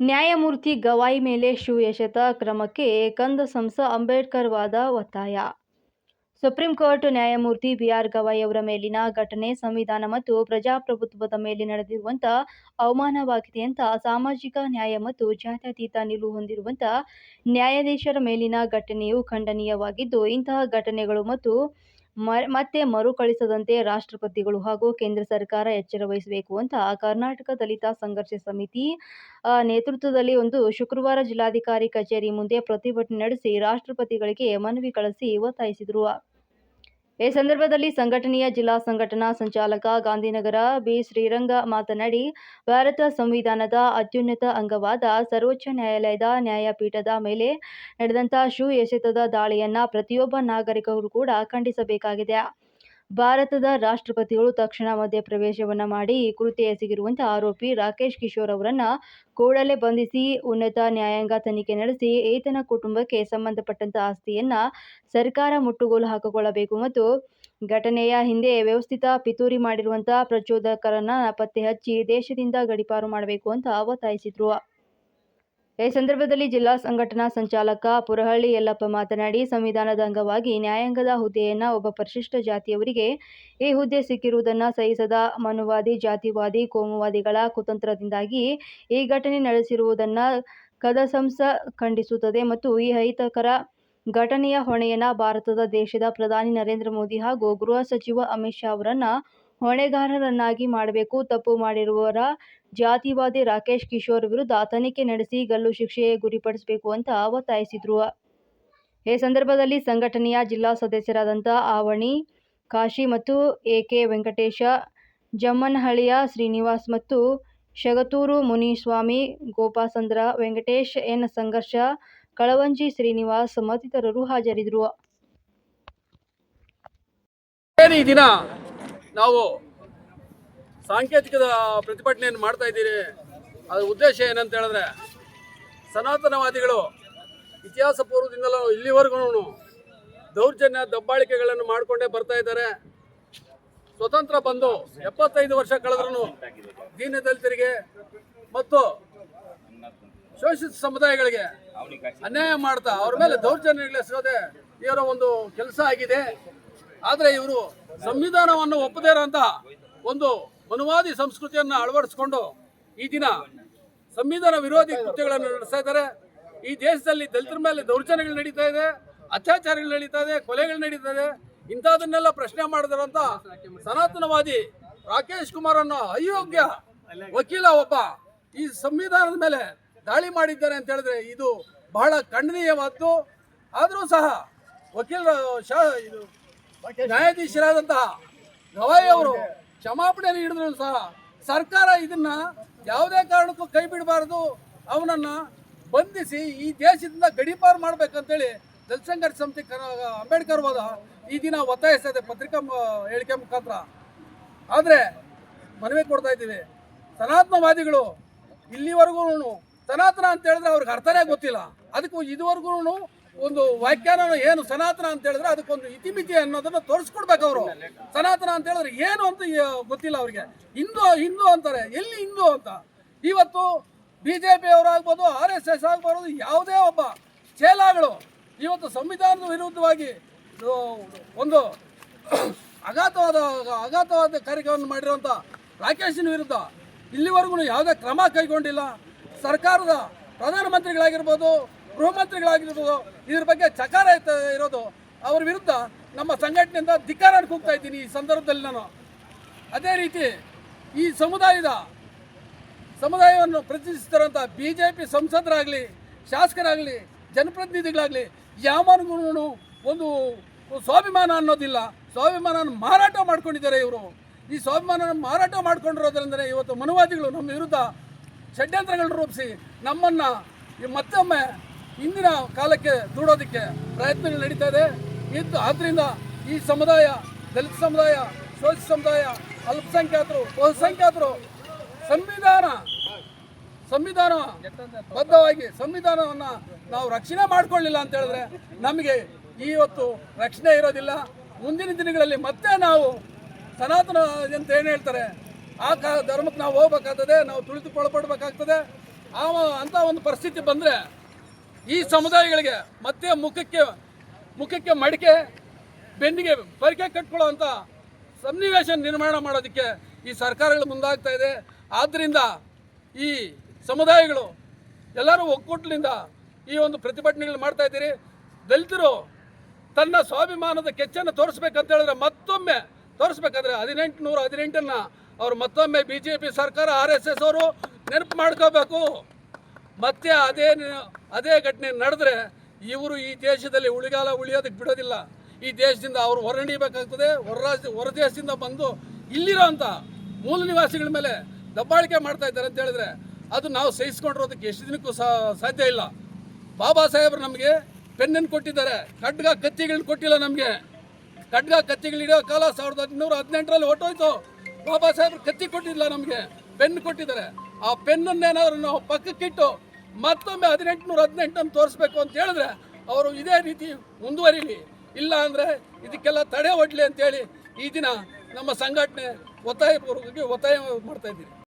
ನ್ಯಾಯಮೂರ್ತಿ ಗವಾಯಿ ಮೇಲೆ ಶೂಯಶತ ಕ್ರಮಕ್ಕೆ ಕಂದ ಸಂಸ ಅಂಬೇಡ್ಕರ್ ವಾದ ಒತ್ತಾಯ. ಸುಪ್ರೀಂ ಕೋರ್ಟ್ ನ್ಯಾಯಮೂರ್ತಿ ಬಿಆರ್ ಗವಾಯಿ ಅವರ ಮೇಲಿನ ಘಟನೆ, ಸಂವಿಧಾನ ಮತ್ತು ಪ್ರಜಾಪ್ರಭುತ್ವದ ಮೇಲೆ ನಡೆದಿರುವಂಥ ಅವಮಾನವಾಗಿದೆ ಅಂತ ಸಾಮಾಜಿಕ ನ್ಯಾಯ ಮತ್ತು ಜಾತ್ಯತೀತ ನಿಲುವು ಹೊಂದಿರುವಂಥ ನ್ಯಾಯಾಧೀಶರ ಮೇಲಿನ ಘಟನೆಯು ಖಂಡನೀಯವಾಗಿದ್ದು, ಇಂತಹ ಘಟನೆಗಳು ಮತ್ತು ಮತ್ತೆ ಮರುಕಳಿಸದಂತೆ ರಾಷ್ಟ್ರಪತಿಗಳು ಹಾಗೂ ಕೇಂದ್ರ ಸರ್ಕಾರ ಎಚ್ಚರ ವಹಿಸಬೇಕು ಅಂತ ಕರ್ನಾಟಕ ದಲಿತ ಸಂಘರ್ಷ ಸಮಿತಿ ನೇತೃತ್ವದಲ್ಲಿ ಒಂದು ಶುಕ್ರವಾರ ಜಿಲ್ಲಾಧಿಕಾರಿ ಕಚೇರಿ ಮುಂದೆ ಪ್ರತಿಭಟನೆ ನಡೆಸಿ ರಾಷ್ಟ್ರಪತಿಗಳಿಗೆ ಮನವಿ ಕಳಿಸಿ ಒತ್ತಾಯಿಸಿದರು. ಈ ಸಂದರ್ಭದಲ್ಲಿ ಸಂಘಟನೆಯ ಜಿಲ್ಲಾ ಸಂಘಟನಾ ಸಂಚಾಲಕ ಗಾಂಧಿನಗರ ಬಿ. ಶ್ರೀರಂಗ ಮಾತನಾಡಿ, ಭಾರತ ಸಂವಿಧಾನದ ಅತ್ಯುನ್ನತ ಅಂಗವಾದ ಸರ್ವೋಚ್ಚ ನ್ಯಾಯಾಲಯದ ನ್ಯಾಯಪೀಠದ ಮೇಲೆ ನಡೆದಂತಹ ಶೂ ಎಸೆತದ ದಾಳಿಯನ್ನು ಪ್ರತಿಯೊಬ್ಬ ನಾಗರಿಕರು ಕೂಡ ಖಂಡಿಸಬೇಕಾಗಿದೆ. ಭಾರತದ ರಾಷ್ಟ್ರಪತಿಗಳು ತಕ್ಷಣ ಮಧ್ಯಪ್ರವೇಶವನ್ನ ಮಾಡಿ ಈ ಕೃತ್ಯ ಎಸಗಿರುವಂತಹ ಆರೋಪಿ ರಾಕೇಶ್ ಕಿಶೋರ್ ಅವರನ್ನ ಕೂಡಲೇ ಬಂಧಿಸಿ ಉನ್ನತ ನ್ಯಾಯಾಂಗ ತನಿಖೆ ನಡೆಸಿ ಈತನ ಕುಟುಂಬಕ್ಕೆ ಸಂಬಂಧಪಟ್ಟಂತಹ ಆಸ್ತಿಯನ್ನ ಸರ್ಕಾರ ಮುಟ್ಟುಗೋಲು ಹಾಕಿಕೊಳ್ಳಬೇಕು ಮತ್ತು ಘಟನೆಯ ಹಿಂದೆ ವ್ಯವಸ್ಥಿತ ಪಿತೂರಿ ಮಾಡಿರುವಂತಹ ಪ್ರಚೋದಕರನ್ನ ಪತ್ತೆ ಹಚ್ಚಿ ದೇಶದಿಂದ ಗಡಿಪಾರು ಮಾಡಬೇಕು ಅಂತ ಒತ್ತಾಯಿಸಿದ್ರು. ಈ ಸಂದರ್ಭದಲ್ಲಿ ಜಿಲ್ಲಾ ಸಂಘಟನಾ ಸಂಚಾಲಕ ಪುರಹಳ್ಳಿ ಯಲ್ಲಪ್ಪ ಮಾತನಾಡಿ, ಸಂವಿಧಾನದ ಅಂಗವಾಗಿ ನ್ಯಾಯಾಂಗದ ಹುದ್ದೆಯನ್ನು ಒಬ್ಬ ಪರಿಶಿಷ್ಟ ಜಾತಿಯವರಿಗೆ ಈ ಹುದ್ದೆ ಸಿಕ್ಕಿರುವುದನ್ನು ಸಹಿಸದ ಮನುವಾದಿ, ಜಾತಿವಾದಿ, ಕೋಮುವಾದಿಗಳ ಕುತಂತ್ರದಿಂದಾಗಿ ಈ ಘಟನೆ ನಡೆಸಿರುವುದನ್ನ ಕದಸಂಸ ಖಂಡಿಸುತ್ತದೆ ಮತ್ತು ಈ ಅಹಿತಕರ ಘಟನೆಯ ಹೊಣೆಯನ್ನ ಭಾರತದ ದೇಶದ ಪ್ರಧಾನಿ ನರೇಂದ್ರ ಮೋದಿ ಹಾಗೂ ಗೃಹ ಸಚಿವ ಅಮಿತ್ ಶಾ ಅವರನ್ನ ಹೊಣೆಗಾರರನ್ನಾಗಿ ಮಾಡಬೇಕು. ತಪ್ಪು ಮಾಡಿರುವವರ ಜಾತಿವಾದಿ ರಾಕೇಶ್ ಕಿಶೋರ್ ವಿರುದ್ಧ ತನಿಖೆ ನಡೆಸಿ ಗಲ್ಲು ಶಿಕ್ಷೆಗೆ ಗುರಿಪಡಿಸಬೇಕು ಅಂತ ಒತ್ತಾಯಿಸಿದ್ರು. ಈ ಸಂದರ್ಭದಲ್ಲಿ ಸಂಘಟನೆಯ ಜಿಲ್ಲಾ ಸದಸ್ಯರಾದಂಥ ಆವಣಿ, ಕಾಶಿ ಮತ್ತು ಎಕೆ ವೆಂಕಟೇಶ, ಜಮ್ಮನಹಳ್ಳಿಯ ಶ್ರೀನಿವಾಸ್ ಮತ್ತು ಶಗತೂರು ಮುನಿಸ್ವಾಮಿ, ಗೋಪಾಸಂದ್ರ ವೆಂಕಟೇಶ್, ಎನ್ ಸಂಘರ್ಷ, ಕಳವಂಜಿ ಶ್ರೀನಿವಾಸ್ ಮತ್ತಿತರರು ಹಾಜರಿದ್ದರು. ನಾವು ಸಾಂಕೇತಿಕದ ಪ್ರತಿಭಟನೆಯನ್ನು ಮಾಡ್ತಾ ಇದ್ದೀರಿ. ಅದರ ಉದ್ದೇಶ ಏನಂತ ಹೇಳಿದ್ರೆ, ಸನಾತನವಾದಿಗಳು ಇತಿಹಾಸ ಪೂರ್ವದಿಂದಲೂ ಇಲ್ಲಿವರೆಗೂ ದೌರ್ಜನ್ಯ ದಬ್ಬಾಳಿಕೆಗಳನ್ನು ಮಾಡಿಕೊಂಡೇ ಬರ್ತಾ ಇದ್ದಾರೆ. ಸ್ವತಂತ್ರ ಬಂದು ಎಪ್ಪತ್ತೈದು ವರ್ಷ ಕಳೆದ್ರೂ ದೀನದಲಿತರಿಗೆ ಮತ್ತು ಶೋಷಿತ ಸಮುದಾಯಗಳಿಗೆ ಅನ್ಯಾಯ ಮಾಡ್ತಾ ಅವ್ರ ಮೇಲೆ ದೌರ್ಜನ್ಯಗಳೆಸೋದೇ ಇವರ ಒಂದು ಕೆಲಸ ಆಗಿದೆ. ಆದರೆ ಇವರು ಸಂವಿಧಾನವನ್ನು ಒಪ್ಪದೇ ಇರುವಂತಹ ಒಂದು ಮನುವಾದಿ ಸಂಸ್ಕೃತಿಯನ್ನು ಅಳವಡಿಸಿಕೊಂಡು ಈ ದಿನ ಸಂವಿಧಾನ ವಿರೋಧಿ ಕೃತ್ಯಗಳನ್ನು ನಡೆಸ್ತಾ ಇದ್ದಾರೆ. ಈ ದೇಶದಲ್ಲಿ ದಲಿತರ ಮೇಲೆ ದೌರ್ಜನ್ಯಗಳು ನಡೀತಾ ಇದೆ, ಅತ್ಯಾಚಾರಗಳು ನಡೀತಾ ಇದೆ, ಕೊಲೆಗಳು ನಡೀತಾ ಇದೆ. ಇಂಥದನ್ನೆಲ್ಲ ಪ್ರಶ್ನೆ ಮಾಡಿದರಂತ ಸನಾತನವಾದಿ ರಾಕೇಶ್ ಕುಮಾರ್ ಅನ್ನೋ ಅಯೋಗ್ಯ ವಕೀಲ ಒಬ್ಬ ಈ ಸಂವಿಧಾನದ ಮೇಲೆ ದಾಳಿ ಮಾಡಿದ್ದಾರೆ ಅಂತ ಹೇಳಿದ್ರೆ ಇದು ಬಹಳ ಖಂಡನೀಯವಾದ್ದು. ಆದರೂ ಸಹ ವಕೀಲರ ಶಾ ಇದು ನ್ಯಾಯಾಧೀಶರಾದಂತಹ ಗವಾಯಿ ಅವರು ಕ್ಷಮಾಪಣೆ ನೀಡಿದ್ರು ಸಹ ಸರ್ಕಾರ ಇದನ್ನ ಯಾವುದೇ ಕಾರಣಕ್ಕೂ ಕೈ ಬಿಡಬಾರದು. ಅವನನ್ನ ಬಂಧಿಸಿ ಈ ದೇಶದಿಂದ ಗಡೀಪಾರು ಮಾಡ್ಬೇಕಂತೇಳಿ ದಲಿತ ಸಂಘರ್ಷ ಸಮಿತಿ ಕರ- ಅಂಬೇಡ್ಕರ್ ವಾದ ಈ ದಿನ ಒತ್ತಾಯಿಸ್ತದೆ ಪತ್ರಿಕಾ ಹೇಳಿಕೆ ಮುಖಾಂತರ. ಆದರೆ ಮನವಿ ಕೊಡ್ತಾ ಇದ್ದೀವಿ. ಸನಾತನವಾದಿಗಳು ಇಲ್ಲಿವರೆಗೂ ಸನಾತನ ಅಂತ ಹೇಳಿದ್ರೆ ಅವ್ರಿಗೆ ಅರ್ಥನೇ ಗೊತ್ತಿಲ್ಲ. ಅದಕ್ಕೂ ಇದುವರೆಗೂ ಒಂದು ವ್ಯಾಖ್ಯಾನ ಏನು ಸನಾತನ ಅಂತ ಹೇಳಿದ್ರೆ ಅದಕ್ಕೊಂದು ಇತಿಮಿತಿ ಅನ್ನೋದನ್ನ ತೋರಿಸ್ಕೊಡ್ಬೇಕು ಅವರು. ಸನಾತನ ಅಂತ ಹೇಳಿದ್ರೆ ಏನು ಅಂತ ಗೊತ್ತಿಲ್ಲ ಅವರಿಗೆ. ಹಿಂದೂ ಹಿಂದೂ ಅಂತಾರೆ. ಎಲ್ಲಿ ಹಿಂದೂ ಅಂತ? ಇವತ್ತು ಬಿ ಜೆ ಪಿ ಅವರಾಗ್ಬೋದು ಆರ್ ಎಸ್ ಎಸ್ ಆಗ್ಬೋದು, ಯಾವುದೇ ಒಬ್ಬ ಚೇಲಾಗಳು ಇವತ್ತು ಸಂವಿಧಾನದ ವಿರುದ್ಧವಾಗಿ ಒಂದು ಅಘಾತವಾದ ಅಘಾತವಾದ ಕಾರ್ಯಕ್ರಮವನ್ನು ಮಾಡಿರುವಂಥ ರಾಕೇಶಿನ ವಿರುದ್ಧ ಇಲ್ಲಿವರೆಗೂ ಯಾವುದೇ ಕ್ರಮ ಕೈಗೊಂಡಿಲ್ಲ. ಸರ್ಕಾರದ ಪ್ರಧಾನಮಂತ್ರಿಗಳಾಗಿರ್ಬೋದು ಗೃಹ ಮಂತ್ರಿಗಳಾಗಿರ್ಬೋದು ಇದ್ರ ಬಗ್ಗೆ ಚಕಾರ ಇರೋದು ಅವ್ರ ವಿರುದ್ಧ ನಮ್ಮ ಸಂಘಟನೆಯಿಂದ ಧಿಕ್ಕಾರ ಕೂಗ್ತಾ ಇದ್ದೀನಿ ಈ ಸಂದರ್ಭದಲ್ಲಿ ನಾನು. ಅದೇ ರೀತಿ ಈ ಸಮುದಾಯದ, ಸಮುದಾಯವನ್ನು ಪ್ರತಿನಿಧಿಸ್ತಾರಂಥ ಬಿ ಜೆ ಪಿ ಸಂಸದರಾಗಲಿ, ಶಾಸಕರಾಗಲಿ, ಜನಪ್ರತಿನಿಧಿಗಳಾಗಲಿ ಯಾವನಿಗೂ ಒಂದು ಸ್ವಾಭಿಮಾನ ಅನ್ನೋದಿಲ್ಲ. ಸ್ವಾಭಿಮಾನ ಮಾರಾಟ ಮಾಡ್ಕೊಂಡಿದ್ದಾರೆ ಇವರು. ಈ ಸ್ವಾಭಿಮಾನ ಮಾರಾಟ ಮಾಡ್ಕೊಂಡಿರೋದ್ರಿಂದ ಇವತ್ತು ಮನುವಾದಿಗಳು ನಮ್ಮ ವಿರುದ್ಧ ಷಡ್ಯಂತ್ರಗಳನ್ನು ರೂಪಿಸಿ ನಮ್ಮನ್ನು ಮತ್ತೊಮ್ಮೆ ಇಂದಿನ ಕಾಲಕ್ಕೆ ದೂಡೋದಕ್ಕೆ ಪ್ರಯತ್ನಗಳು ನಡೀತಾ ಇದೆ. ಇದು ಆದ್ದರಿಂದ ಈ ಸಮುದಾಯ, ದಲಿತ ಸಮುದಾಯ, ಶೋಷಿತ ಸಮುದಾಯ, ಅಲ್ಪಸಂಖ್ಯಾತರು, ಬಹುಸಂಖ್ಯಾತರು ಸಂವಿಧಾನ ಸಂವಿಧಾನ ಬದ್ಧವಾಗಿ ಸಂವಿಧಾನವನ್ನ ನಾವು ರಕ್ಷಣೆ ಮಾಡಿಕೊಳ್ಳಿಲ್ಲ ಅಂತ ಹೇಳಿದ್ರೆ ನಮಗೆ ಇವತ್ತು ರಕ್ಷಣೆ ಇರೋದಿಲ್ಲ. ಮುಂದಿನ ದಿನಗಳಲ್ಲಿ ಮತ್ತೆ ನಾವು ಸನಾತನ ಅಂತ ಏನು ಹೇಳ್ತಾರೆ, ಆ ಕಾ, ಧರ್ಮಕ್ಕೆ ನಾವು ಹೋಗ್ಬೇಕಾಗ್ತದೆ, ನಾವು ತುಳಿತುಕೊಳಪಡ್ಬೇಕಾಗ್ತದೆ ಆ ಅಂಥ ಒಂದು ಪರಿಸ್ಥಿತಿ ಬಂದರೆ ಈ ಸಮುದಾಯಗಳಿಗೆ ಮತ್ತೆ ಮುಖಕ್ಕೆ ಮುಖಕ್ಕೆ ಮಡಿಕೆ, ಬೆನ್ನಿಗೆ ಪರಿಕೆ ಕಟ್ಕೊಳ್ಳುವಂಥ ಸನ್ನಿವೇಶ ನಿರ್ಮಾಣ ಮಾಡೋದಕ್ಕೆ ಈ ಸರ್ಕಾರಗಳು ಮುಂದಾಗ್ತಾ ಇದೆ. ಆದ್ದರಿಂದ ಈ ಸಮುದಾಯಗಳು ಎಲ್ಲರೂ ಒಕ್ಕೂಟಲಿಂದ ಈ ಒಂದು ಪ್ರತಿಭಟನೆಗಳು ಮಾಡ್ತಾ ಇದ್ದೀರಿ. ದಲಿತರು ತನ್ನ ಸ್ವಾಭಿಮಾನದ ಕೆಚ್ಚನ್ನು ತೋರಿಸ್ಬೇಕಂತ ಹೇಳಿದ್ರೆ ಮತ್ತೊಮ್ಮೆ, ತೋರಿಸ್ಬೇಕಾದ್ರೆ ಹದಿನೆಂಟು ನೂರ ಹದಿನೆಂಟನ್ನು ಅವರು ಮತ್ತೊಮ್ಮೆ ಬಿ ಜೆ ಪಿ ಸರ್ಕಾರ, ಆರ್ ಎಸ್ ಎಸ್ ಅವರು ನೆನಪು ಮಾಡ್ಕೋಬೇಕು. ಮತ್ತೆ ಅದೇ ಅದೇ ಘಟನೆ ನಡೆದ್ರೆ ಇವರು ಈ ದೇಶದಲ್ಲಿ ಉಳಿಗಾಲ ಉಳಿಯೋದಕ್ಕೆ ಬಿಡೋದಿಲ್ಲ. ಈ ದೇಶದಿಂದ ಅವರು ಹೊರನಡಿಬೇಕಾಗ್ತದೆ, ಹೊರ ರಾಜ್ಯ, ಹೊರ ದೇಶದಿಂದ ಬಂದು ಇಲ್ಲಿರೋಂಥ ಮೂಲ ನಿವಾಸಿಗಳ ಮೇಲೆ ದಬ್ಬಾಳಿಕೆ ಮಾಡ್ತಾ ಇದ್ದಾರೆ ಅಂತ ಹೇಳಿದ್ರೆ ಅದು ನಾವು ಸಹಿಸ್ಕೊಂಡಿರೋದಕ್ಕೆ ಎಷ್ಟು ದಿನಕ್ಕೂ ಸಾಧ್ಯ ಇಲ್ಲ. ಬಾಬಾ ಸಾಹೇಬರು ನಮಗೆ ಪೆನ್ನನ್ನು ಕೊಟ್ಟಿದ್ದಾರೆ. ಖಡ್ಗ ಕತ್ತಿಗಳನ್ನ ಕೊಟ್ಟಿಲ್ಲ ನಮಗೆ. ಖಡ್ಗ ಕತ್ತಿಗಳು ಹಿಡಿಯೋ ಕಾಲ ಸಾವಿರದ ಹದಿನೂರ ಹದಿನೆಂಟರಲ್ಲಿ ಹೊಟ್ಟೋಯ್ತು ಬಾಬಾ ಸಾಹೇಬ್ರು ಕತ್ತಿ ಕೊಟ್ಟಿಲ್ಲ ನಮಗೆ. ಪೆನ್ ಕೊಟ್ಟಿದ್ದಾರೆ. ಆ ಪೆನ್ನನ್ನೇನಾದ್ರು ನಾವು ಪಕ್ಕಕ್ಕಿಟ್ಟು ಮತ್ತೊಮ್ಮೆ ಹದಿನೆಂಟುನೂರ ಹದಿನೆಂಟನ್ನು ತೋರಿಸ್ಬೇಕು ಅಂತ ಹೇಳಿದ್ರೆ ಅವರು ಇದೇ ರೀತಿ ಮುಂದುವರಿಲಿ. ಇಲ್ಲ ಅಂದರೆ ಇದಕ್ಕೆಲ್ಲ ತಡೆ ಒಡ್ಲಿ ಅಂತೇಳಿ ಈ ದಿನ ನಮ್ಮ ಸಂಘಟನೆ ಒತ್ತಾಯಪೂರ್ವಕವಾಗಿ ಒತ್ತಾಯ ಮಾಡ್ತಾ ಇದ್ದೀವಿ